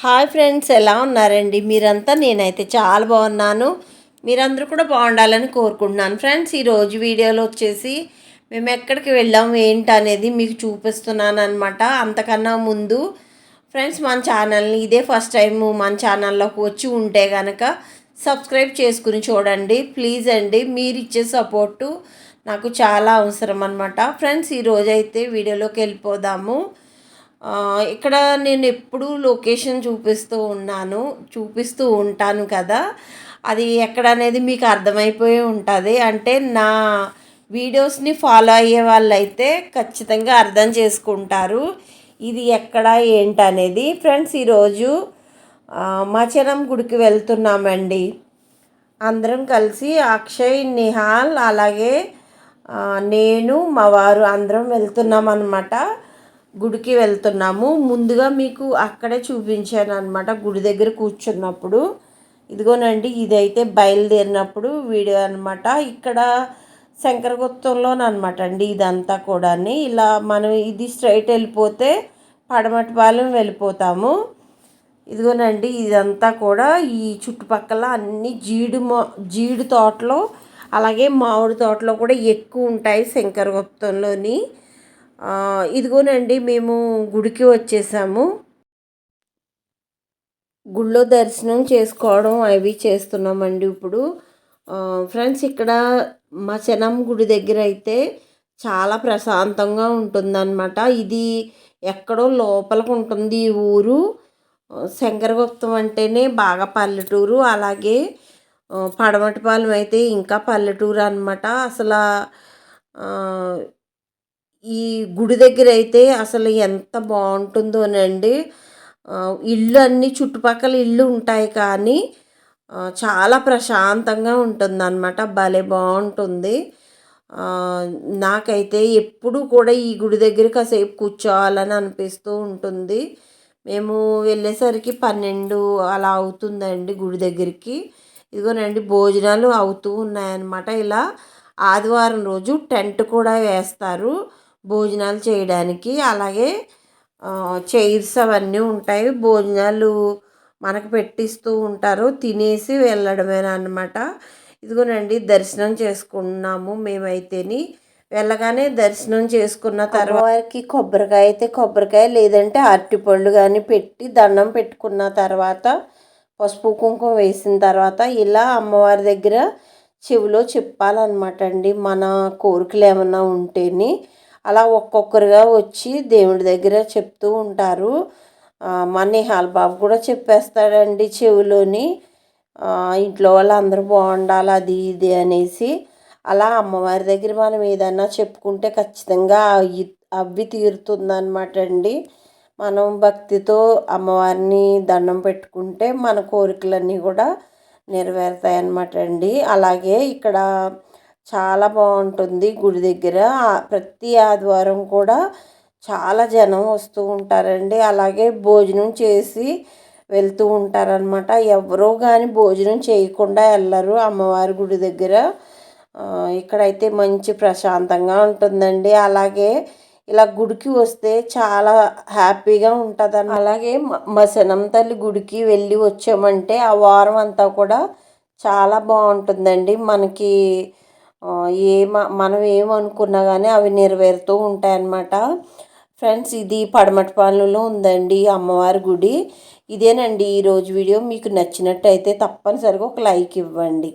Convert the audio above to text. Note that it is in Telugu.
హాయ్ ఫ్రెండ్స్ ఎలా ఉన్నారండి? మీరంతా నేనైతే చాలా బాగున్నాను. మీరందరూ కూడా బాగుండాలని కోరుకుంటున్నాను. ఫ్రెండ్స్ ఈరోజు వీడియోలో వచ్చేసి మేము ఎక్కడికి వెళ్ళాం ఏంటి అనేది మీకు చూపిస్తున్నాను అనమాట అంతకన్నా ముందు ఫ్రెండ్స్ మన ఛానల్ని ఇదే ఫస్ట్ టైం మన ఛానల్లోకి వచ్చి ఉంటే కనుక సబ్స్క్రైబ్ చేసుకుని చూడండి. ప్లీజ్ అండి మీరు ఇచ్చే సపోర్టు నాకు చాలా అవసరం అనమాట ఫ్రెండ్స్ ఈరోజు అయితే వీడియోలోకి వెళ్ళిపోదాము. ఇక్కడ నేను ఎప్పుడూ లొకేషన్ చూపిస్తూ ఉన్నాను చూపిస్తూ ఉంటాను కదా. అది ఎక్కడ అనేది మీకు అర్థమైపోయి ఉంటుంది. అంటే నా వీడియోస్ని ఫాలో అయ్యే వాళ్ళైతే ఖచ్చితంగా అర్థం చేసుకుంటారు. ఇది ఎక్కడ ఏంటనేది. ఫ్రెండ్స్ ఈరోజు ఆ, గుడికి వెళ్తున్నామండి. అందరం కలిసి అక్షయ్ నిహాల్ అలాగే నేను మా వారు అందరం వెళ్తున్నాం అనమాట గుడికి వెళ్తున్నాము. ముందుగా మీకు అక్కడే చూపించాను అనమాట గుడి దగ్గర కూర్చున్నప్పుడు. ఇదిగోనండి ఇదైతే బయలుదేరినప్పుడు వీడియో అనమాట ఇక్కడ శంకరగుప్తంలోనమాట అండి ఇదంతా కూడా ఇలా మనం ఇది స్ట్రైట్ వెళ్ళిపోతే పడమటిపాలెం వెళ్ళిపోతాము. ఇదిగోనండి ఇదంతా కూడా ఈ చుట్టుపక్కల అన్ని జీడి మొ జీడి తోటలు అలాగే మామిడి తోటలో కూడా ఎక్కువ ఉంటాయి శంకరగుప్తంలోని. ఇదిగోనండి మేము గుడికి వచ్చేసాము. గుళ్ళో దర్శనం చేసుకోవడం అవి చేస్తున్నామండి ఇప్పుడు. ఫ్రెండ్స్ ఇక్కడ మా చనం గుడి దగ్గర అయితే చాలా ప్రశాంతంగా ఉంటుందన్నమాట. ఇది ఎక్కడో లోపలకు ఉంటుంది ఈ ఊరు. శంకరగుప్తం అంటేనే బాగా పల్లెటూరు. అలాగే పడమటిపాలెం అయితే ఇంకా పల్లెటూరు అనమాట అసలు ఈ గుడి దగ్గర అయితే అసలు ఎంత బాగుంటుందోనండి ఇల్లు అన్నీ చుట్టుపక్కల ఇల్లు ఉంటాయి కానీ చాలా ప్రశాంతంగా ఉంటుందన్నమాట. భలే బాగుంటుంది. నాకైతే ఎప్పుడు కూడా ఈ గుడి దగ్గర కాసేపు కూర్చోవాలని అనిపిస్తూ ఉంటుంది. మేము వెళ్ళేసరికి పన్నెండు అలా అవుతుందండి గుడి దగ్గరికి. ఇదిగోనండి భోజనాలు అవుతూ ఉన్నాయన్నమాట. ఇలా ఆదివారం రోజు టెంట్ కూడా వేస్తారు. భోజనాలు చేయడానికి. అలాగే చైర్స్ అవన్నీ ఉంటాయి. భోజనాలు మనకు పెట్టిస్తూ ఉంటారు. తినేసి వెళ్ళడమేనా అనమాట ఇదిగోనండి దర్శనం చేసుకున్నాము మేమైతేని. వెళ్ళగానే దర్శనం చేసుకున్న తర్వాత కొబ్బరికాయ అయితే కొబ్బరికాయ లేదంటే అరటిపళ్ళు కానీ పెట్టి దండం పెట్టుకున్న తర్వాత పసుపు కుంకుమ వేసిన తర్వాత ఇలా అమ్మవారి దగ్గర చెవిలో చెప్పాలన్నమాట అండి. మన కోరికలు ఏమైనా ఉంటేని అలా ఒక్కొక్కరుగా వచ్చి దేవుడి దగ్గర చెప్తూ ఉంటారు. మా నిహాల్ బాబు కూడా చెప్పేస్తాడండి చెవిలోని. ఇంట్లో వాళ్ళందరూ బాగుండాలి అది ఇది అనేసి. అలా అమ్మవారి దగ్గర మనం ఏదన్నా చెప్పుకుంటే ఖచ్చితంగా అవి అవి తీరుతుందన్నమాట అండి. మనం భక్తితో అమ్మవారిని దండం పెట్టుకుంటే మన కోరికలన్నీ కూడా నెరవేరుతాయి అన్నమాట అండి. అలాగే ఇక్కడ చాలా బాగుంటుంది గుడి దగ్గర. ప్రతి ఆదివారం కూడా చాలా జనం వస్తూ ఉంటారండి. అలాగే భోజనం చేసి వెళ్తూ ఉంటారనమాట ఎవరో కానీ భోజనం చేయకుండా వెళ్ళరు అమ్మవారి గుడి దగ్గర. ఇక్కడైతే మంచి ప్రశాంతంగా ఉంటుందండి. అలాగే ఇలా గుడికి వస్తే చాలా హ్యాపీగా ఉంటుంది అలాగే మసనం మా తల్లి గుడికి వెళ్ళి వచ్చామంటే ఆ వారం అంతా కూడా చాలా బాగుంటుందండి. మనకి ఏ ఏమ మనం ఏమనుకున్నా కానీ అవి నెరవేరుతూ ఉంటాయన్నమాట. ఫ్రెండ్స్ ఇది పడమటిపాలెంలో ఉందండి అమ్మవారి గుడి. ఇదేనండి ఈరోజు వీడియో. మీకు నచ్చినట్టయితే తప్పనిసరిగా ఒక లైక్ ఇవ్వండి.